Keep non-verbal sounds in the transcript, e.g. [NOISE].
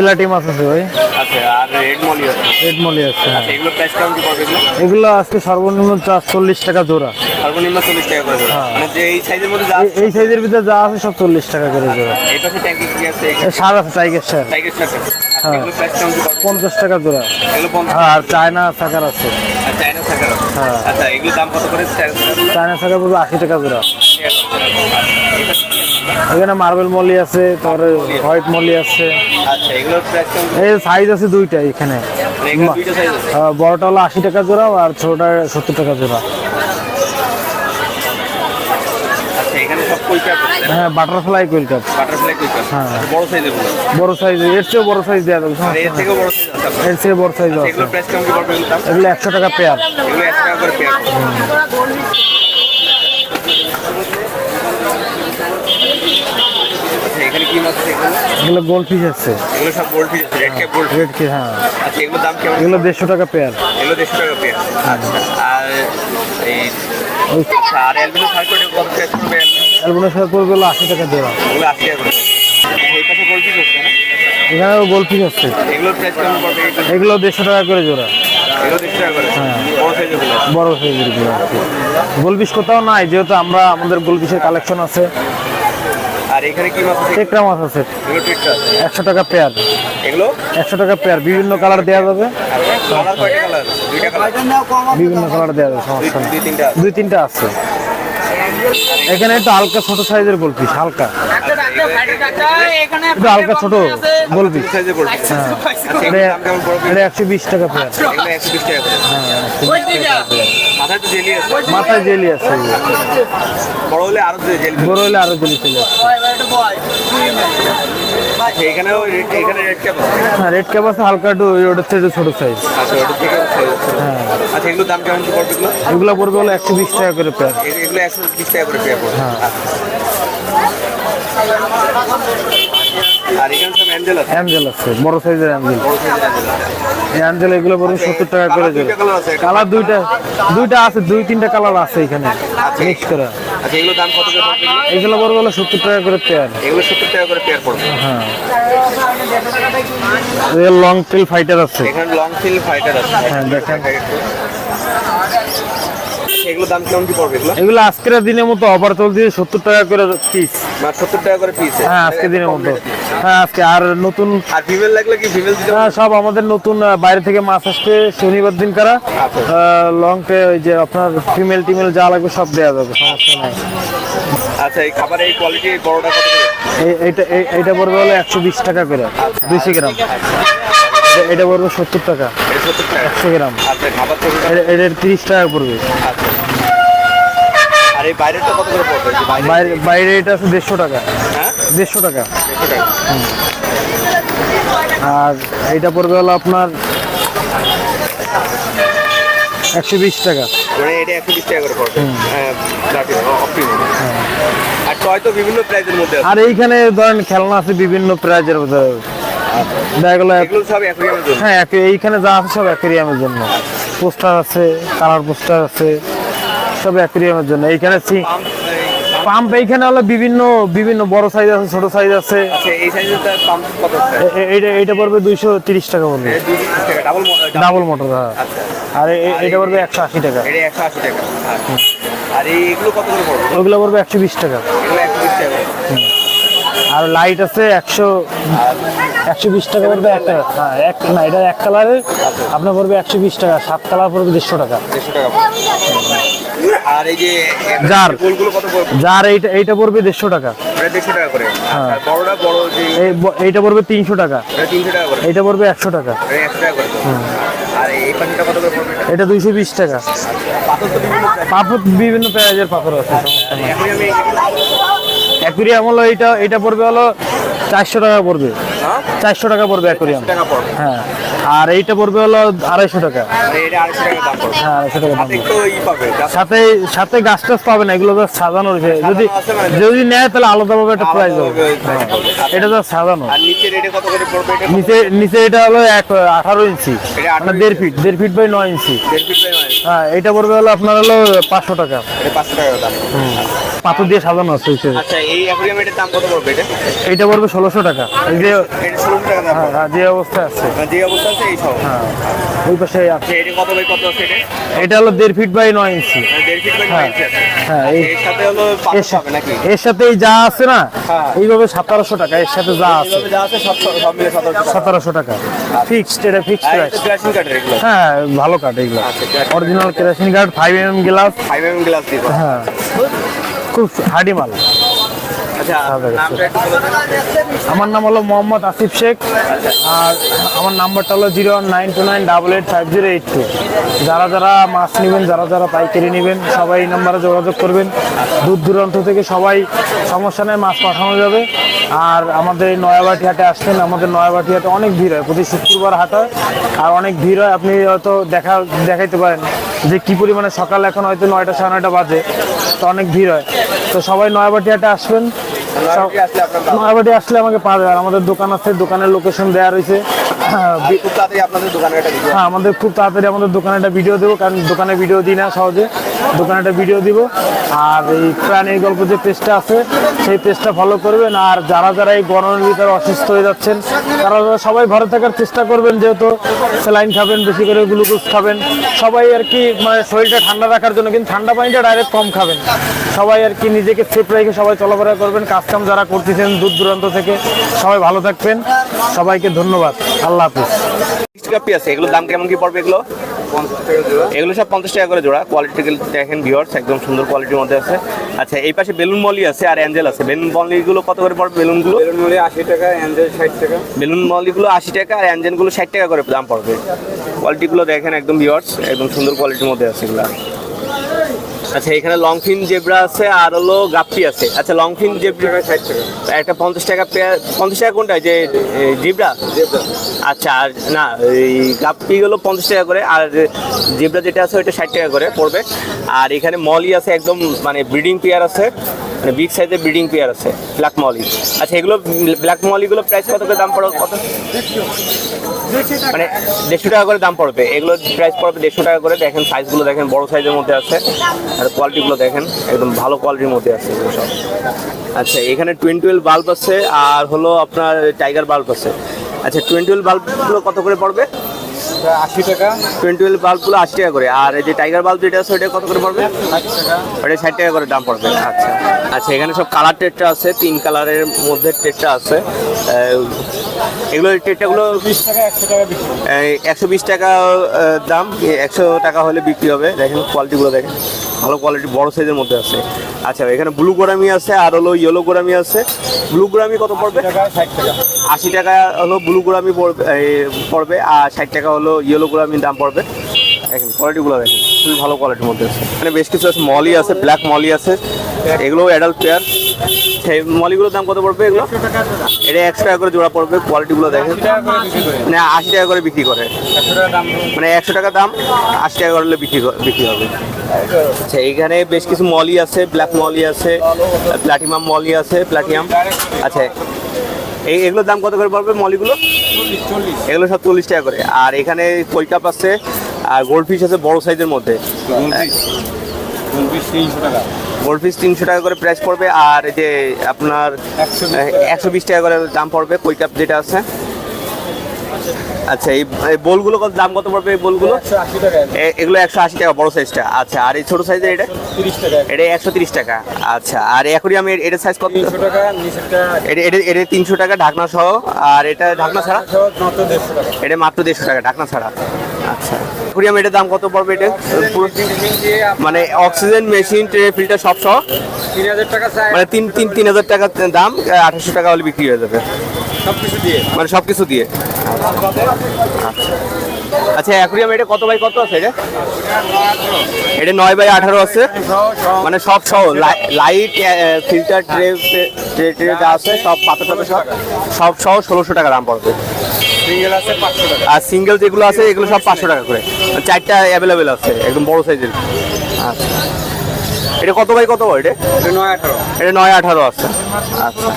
প্লাটি মাছ আছে ভাই। আচ্ছা আর রেড মলি আছে। রেড মলি আছে হ্যাঁ। আচ্ছা এগুলো প্রাইস কেমন কি পড়বে এগুলো? এগুলো আজকে সর্বনিম্ন চল্লিশ টাকা জোড়া। সর্বনিম্ন চল্লিশ টাকা করে জোড়া। মানে যে এই সাইজের মধ্যে যা এই- এই সাইজের ভিতরে যা আছে সব চল্লিশ টাকা করে জোড়া। এই পাশে ট্যাঙ্কি কি আছে? সার আছে টাইগার সার। টাইগার আচ্ছা পড়বে? পঞ্চাশ টাকা জোড়া। হ্যাঁ, আর চায়না সাকার আছে। আর চাইনা থাকার হ্যাঁ। আচ্ছা এগুলো দাম কত করে? চায়না সাকার বলব আশি টাকা জোড়া। এখানে মার্বেল মলি আছে তারপরে হোয়াইট মলি আছে। আচ্ছা এই সাইজ আছে দুইটা এখানে। আহ, বড়টা হলো আশি টাকা জোড়া আর ছোটটা সত্তর টাকা জোড়া। আচ্ছা হ্যাঁ বাটারফ্লাই কোয়েল কাপ বাটারফ্লাই হ্যাঁ। বড় সাইজের বড় সাইজ এর বড় সাইজ দেওয়া যাবে এর বড় সাইজ এর চেয়ে বড় আছে। এগুলো এগুলো একশো টাকা পেয়ার এগুলো একশো টাকা করে পেয়ার আচ্ছা এখানে কি মাছ আছে এগুলো গোল্ড আছে। এগুলো সব আছে রেড ক্যাপ রেড কি হ্যাঁ। আচ্ছা এগুলোর দাম কেমন? এগুলো দেড়শো টাকা পেয়ার এগুলো দেড়শো টাকা পেয়ার আচ্ছা আর এই আচ্ছা আর অ্যালবিনো কত অ্যালবিনো সাথে পড়বে আশি টাকা ওগুলো আশি টাকা করে। এই পাশে আছে না? এখানেও ফিশ আছে। এগুলোর প্রাইস কেমন পড়বে? এগুলো দেড়শো টাকা করে জোড়া। করে। বড় সাইজেরগুলো গুলো কোথাও নাই যেহেতু আমরা আমাদের গোল্ড ফিশের কালেকশন আছে। আর এখানে কি মাছ আছে? টেকরা মাছ আছে। একশো টাকা পেয়ার। এগুলো? একশো টাকা পেয়ার। বিভিন্ন কালার দেওয়া যাবে। কালার বিভিন্ন কালার দেওয়া যাবে সমস্যা দুই তিনটা আছে। দুই তিনটা আছে। এখানে একটু হালকা ছোট সাইজের গোল হালকা। একটু হালকা ছোট গোল পিস দুই সাইজের পড়বে আচ্ছা এটা একশো বিশ টাকা পেয়ার। একশো বিশ টাকা মাথায় তো জেলি আছে। মাথায় জেলি আছে। বড় হলে আরও জেলি বড় হলে আরও জেলি চলে আসছে আচ্ছা এখানেও রেড- এখানে রেড ক্যাপ আছে হ্যাঁ রেড ক্যাপ আছে হালকা একটু ওটার থেকে একটু ছোট সাইজ আচ্ছা ওটা থেকে আচ্ছা এগুলোর দাম কেমন কি পড়বে এগুলো? এগুলো পড়বে হলো একশো বিশ টাকা করে পেয়ার এগুলো একশো বিশ টাকা করে পেয়ার পড়বে। হ্যাঁ। আর এখানে সব অ্যাঞ্জেল আছে? অ্যাঞ্জেল আছে বড় সাইজের অ্যাঞ্জেল। বড় সাইজের অ্যাঞ্জেল অ্যাঞ্জেল এগুলো পড়বে সত্তর টাকা করে কালার দুইটা কালার দুইটা দুইটা আছে দুই তিনটা কালার আছে এখানে। মিক্স করা। আচ্ছা এগুলো দাম কত করে পড়বে? এগুলো? পড়বে হলো সত্তর টাকা করে পেয়ার এগুলো সত্তর টাকা করে পেয়ার পড়বে। হ্যাঁ। লং ফিল ফাইটার আছে। এখানে লং ফিল ফাইটার আছে। হ্যাঁ, দেখেন। এগুলো দাম কেমন কি পড়বে এগুলো? এগুলো আজকের দিনের মতো অফার চলছে সত্তর টাকা করে পিস মানে সত্তর টাকা করে পিস হ্যাঁ আজকে দিনের মতো। হ্যাঁ আজকে আর নতুন আর ফিমেল লাগলে কি ফিমেল দিতে হ্যাঁ, সব আমাদের নতুন বাইরে থেকে মাছ আসছে শনিবার দিন করা। আচ্ছা। লং টে ওই যে আপনার ফিমেল টিমেল যা লাগবে সব দেওয়া যাবে সমস্যা নাই। আচ্ছা এই খাবারের এই কোয়ালিটি বড়টা কত করে? এইটা এই- এইটা পড়বে হলো একশো বিশ টাকা করে দুইশো গ্রাম। এটা- পড়বে সত্তর টাকা একশো গ্রাম। আচ্ছা এটা- তিরিশ টাকা পড়বে। আচ্ছা। এই বাইরেটা কত করে পড়বে? বাইরে বাইরে এটা আছে দেড়শো টাকা। হ্যাঁ? দেড়শো টাকা। আর এইটা পড়বে হলো আপনার একশো বিশ টাকা। মানে এটা একশো বিশ টাকা করে পড়বে। হ্যাঁ আর টয় তো বিভিন্ন প্রাইজের মধ্যে আর এইখানে ধরেন খেলনা আছে বিভিন্ন প্রাইজের মধ্যে। হ্যাঁ এইখানে যা আছে সব অ্যাকুরিয়ামের জন্য। পোস্টার আছে কালার পোস্টার আছে। সব অ্যাকুরিয়ামের জন্য। এইখানে পাম্প এইখানে হলো বিভিন্ন বিভিন্ন বড় সাইজ আছে ছোট সাইজ আছে। আচ্ছা এইটা এইটা পড়বে দুইশো তিরিশ টাকা পড়বে। ডাবল মোটর হ্যাঁ। আচ্ছা। আর এ- এ- এইটা পড়বে একশো আশি টাকা। একশো আশি টাকা। আর এইগুলো কত করে পড়বে? ওগুলো পড়বে একশো বিশ টাকা। এগুলো একশো বিশ টাকা। আর লাইট আছে একশো একশো বিশ টাকা পড়বে একটা হ্যাঁ এক না এটা এক কালারের আপনার পড়বে একশো বিশ টাকা সাত কালার পড়বে দেড়শো টাকা। আর এই যে পড়বে? যার এইটা এইটা পড়বে দেড়শো টাকা। এটা দেড়শো টাকা করে। আর বড়টা বড় যে এই এইটা পড়বে তিনশো টাকা। এইটা পড়বে একশো টাকা। এটা দুইশো বিশ টাকা। পাথর বিভিন্ন প্রাইজের পাথর আছে। সমস্যা আমি অ্যাকুরিয়াম হলো এইটা এইটা পড়বে হলো চারশো টাকা পড়বে। হ্যাঁ? চারশো টাকা পড়বে অ্যাকুরিয়াম হ্যাঁ আর এইটা পড়বে হলো আড়াইশো টাকা। এটা হ্যাঁ আড়াইশো টাকা সাথে সাথে গাছ টাছ পাবে না এগুলো তো সাজানো রয়েছে যদি মানে? যদি নেয় তাহলে আলাদাভাবে একটা প্রাইস হবে। আচ্ছা। এটা তো সাজানো। নিচে এটা নিচে এটা হলো এক আঠারো ইঞ্চি। এটা 18 মানে দেড় ফিট দেড় ফিট বাই নয় ইঞ্চি। দেড় ফিট বাই হ্যাঁ এটা পড়বে হলো আপনার হলো পাঁচশো টাকা। এটা পাঁচশো টাকা দাম। পাথর দিয়ে সাজানো আছে আচ্ছা এই অ্যাকুরিয়াম এটার দাম কত পড়বে এটা? এইটা পড়বে ষোলোশো টাকা। এই যে ষোলোশো টাকা দাম হ্যাঁ হ্যাঁ, যে অবস্থায় আছে। মানে যে অবস্থা আছে এই সব। হ্যাঁ ওই পাশে আছে। আচ্ছা এটা কত বাই কত আছে এটা? এটা হলো দেড় ফিট বাই নয় ইঞ্চি। দেড় ফিট বাই হ্যাঁ। নয় ইঞ্চি হ্যাঁ এর সাথে হলো এর হবে নাকি? এর সাথে এই যা আছে না হ্যাঁ। এইভাবে সতেরোশো টাকা এর সাথে যা আছে। যা আছে সব সব সব মিলে সতেরোশো টাকা। ফিক্সড এটা ফিক্সড প্রাইস এটা হ্যাঁ ভালো কাঠ এগুলো। আচ্ছা. Original kerosene guard five M glass five M glass হ্যাঁ। খুব হাডি মাল। আমার নাম হলো মোহাম্মদ আসিফ শেখ আর আমার নাম্বারটা হলো zero nine two nine double eight five zero eight two. যারা যারা মাছ নেবেন যারা যারা পাইকারি নেবেন সবাই এই নাম্বারে যোগাযোগ করবেন। দূর দূরান্ত থেকে সবাই সমস্যা নেই মাছ পাঠানো যাবে। আর আমাদের এই নয়াবাটি হাটে আসছেন আমাদের নয়াবাটি হাটে অনেক ভিড় হয়। প্রতি শুক্রবার হাট হয় আর অনেক ভিড় হয়। আপনি হয়তো দেখা দেখাইতে পারেন যে কি পরিমাণে সকাল এখন হয়তো নয়টা সাড়ে নয়টা বাজে। তো অনেক ভিড় হয়। তো সবাই নয়াবাটি হাটে আসবেন নয়াবাটি আসলে আমাকে পাবে আর আমাদের দোকান আছে, দোকানের লোকেশন দেওয়া রয়েছে। [COUGHS] খুব তাড়াতাড়ি আপনাদের দোকানে একটা ভিডিও হ্যাঁ আমাদের খুব তাড়াতাড়ি আমাদের দোকানে একটা ভিডিও দেবো কারণ দোকানে ভিডিও দিই না সহজে। দোকানে একটা ভিডিও দিব। আর এই প্রাণীর গল্প যে পেজটা আছে সেই পেজটা ফলো করবেন। আর যারা যারা এই গরমের ভিতরে অসুস্থ হয়ে যাচ্ছেন তারা সবাই ঘরে থাকার চেষ্টা করবেন যেহেতু স্যালাইন খাবেন বেশি করে গ্লুকোজ খাবেন। সবাই আর কি মানে শরীরটা ঠান্ডা রাখার জন্য কিন্তু ঠান্ডা পানিটা ডাইরেক্ট কম খাবেন। সবাই আর কি নিজেকে সেফ রেখে সবাই চলাফেরা করবেন। কাজ কাম যারা করতেছেন দূর দূরান্ত থেকে সবাই ভালো থাকবেন। সবাইকে ধন্যবাদ। আল্লাহ হাফিজ। কাপি আছে এগুলোর দাম কেমন কি পড়বে এগুলো? এগুলো সব পঞ্চাশ টাকা করে জোড়া। কোয়ালিটি দেখেন ভিওর্স একদম সুন্দর কোয়ালিটির মধ্যে আছে। আচ্ছা এই পাশে বেলুন মলি আছে আর অ্যাঞ্জেল আছে। বেলুন মলিগুলো কত করে পড়বে বেলুনগুলো? বেলুন মলি আশি টাকা অ্যাঞ্জেল ষাট টাকা। বেলুন মলিগুলো আশি টাকা আর অ্যাঞ্জেলগুলো ষাট টাকা করে দাম পড়বে। কোয়ালিটিগুলো দেখেন একদম ভিওর্স একদম সুন্দর কোয়ালিটির মধ্যে আছে এগুলো। আচ্ছা এখানে লং ফিন জেব্রা আছে আর হলো গাপটি আছে। আচ্ছা লং ফিন জেব্রা ষাট টাকা। একটা পঞ্চাশ টাকা পেয়ার পঞ্চাশ টাকা কোনটা? যে জেব্রা জিব্রা আচ্ছা আর না এই গাপটি হলো পঞ্চাশ টাকা করে আর জিব্রা যেটা আছে ওইটা ষাট টাকা করে পড়বে। আর এখানে মলই আছে একদম মানে ব্রিডিং পেয়ার আছে। মানে বিগ সাইজের ব্রিডিং পেয়ার আছে ব্ল্যাক মলি আচ্ছা এগুলো ব্ল্যাক মলিগুলো প্রাইস কত করে দাম পড়বে? কত? মানে দেড়শো টাকা করে দাম পড়বে। এগুলো প্রাইস পড়বে দেড়শো টাকা করে। দেখেন সাইজগুলো দেখেন, বড় সাইজের মধ্যে আছে। আর কোয়ালিটিগুলো দেখেন, একদম ভালো কোয়ালিটির মধ্যে আছে এগুলো সব। আচ্ছা এখানে টুয়েন টুয়েলভ বাল্ব আছে, আর হলো আপনার টাইগার বাল্ব আছে। আচ্ছা টুয়েন টুয়েলভ বাল্বগুলো কত করে পড়বে? আশি টাকা। টুয়েন টুয়েলভ বাল্বগুলো আশি টাকা করে। আর এই যে টাইগার বাল্ব যেটা আছে ওটা কত করে পড়বে? ওটা ষাট টাকা করে দাম পড়বে। আচ্ছা। আচ্ছা এখানে সব কালার টেটটা আছে তিন কালারের মধ্যে টেটটা আছে। এগুলো টেটটাগুলো একশো বিশ টাকা দাম। একশো টাকা হলে বিক্রি হবে। দেখেন কোয়ালিটিগুলো দেখেন। ভালো কোয়ালিটি বড় সাইজের মধ্যে আছে। আচ্ছা এখানে ব্লু গোরামি আছে আর হলো ইয়েলো গোরামি আছে। ব্লু গোরামি কত পড়বে? ষাট টাকা। আশি টাকা হলো ব্লু গোরামি পড়বে আর ষাট টাকা হলো ইয়েলো গোরামির দাম পড়বে। দেখেন কোয়ালিটিগুলো দেখেন, খুবই ভালো কোয়ালিটির মধ্যে আছে। এখানে বেশ কিছু আছে মলি আছে ব্ল্যাক মলি আছে এগুলো অ্যাডাল্ট পেয়ার সেই মলিগুলোর দাম কত পড়বে এগুলো? এটা একশো টাকা করে জোড়া পড়বে কোয়ালিটিগুলো দেখেন। করে মানে আশি টাকা করে বিক্রি করে। মানে একশো টাকা দাম, আশি টাকা করলে বিক্রি বিক্রি হবে। আচ্ছা এইখানে বেশ কিছু মলি আছে ব্ল্যাক মলি আছে প্লাটিমাম মলি আছে প্লাটিয়াম আচ্ছা এই এগুলোর দাম কত করে পড়বে মলিগুলো? এগুলো সব চল্লিশ টাকা করে। আর এখানে কই কাপ আছে আর গোল্ড ফিশ আছে বড় সাইজের মধ্যে। গোল্ড ফিশ তিনশো টাকা। করে প্রাইস পড়বে আর এই যে আপনার একশো বিশ টাকা করে দাম পড়বে কই কাপ যেটা আছে। আচ্ছা এই বোলগুলো কত দাম কত পড়বে এই বোলগুলো? এগুলো একশো আশি টাকা বড় সাইজটা আচ্ছা আর এই ছোট সাইজের এটা? এটা একশো তিরিশ টাকা। আচ্ছা আর অ্যাকোরিয়ামের এটা সাইজ কত? এটা তিনশো টাকা ঢাকনা সহ আর এটা ঢাকনা ছাড়া? এটা মাত্র দেড়শো টাকা ঢাকনা ছাড়া। আচ্ছা অ্যাকোরিয়াম এটার দাম কত পড়বে এটা? মানে অক্সিজেন মেশিন ট্রে ফিল্টার সব সহ? তিন হাজার টাকা মানে তিন তিন তিন হাজার টাকা দাম আঠাশশো টাকা হলে বিক্রি হয়ে যাবে। দিয়ে। মানে সব কিছু দিয়ে। আচ্ছা। অ্যাকোরিয়াম এটা কত বাই কত আছে এটা এটা নয় বাই আঠারো আছে। মানে সব সহ light filter tray tray tray যা আছে সব পাতা টাতা সব সব সহ ষোলোশো টাকা দাম পড়বে। আর সিঙ্গেল যেগুলো আছে এগুলো সব পাঁচশো টাকা করে। মানে চারটা অ্যাভেলেবেল আছে একদম বড় সাইজের আচ্ছা। এটা কত বাই কত এটা এটা নয় আঠারো। এটা নয় আঠারো আছে। আচ্ছা।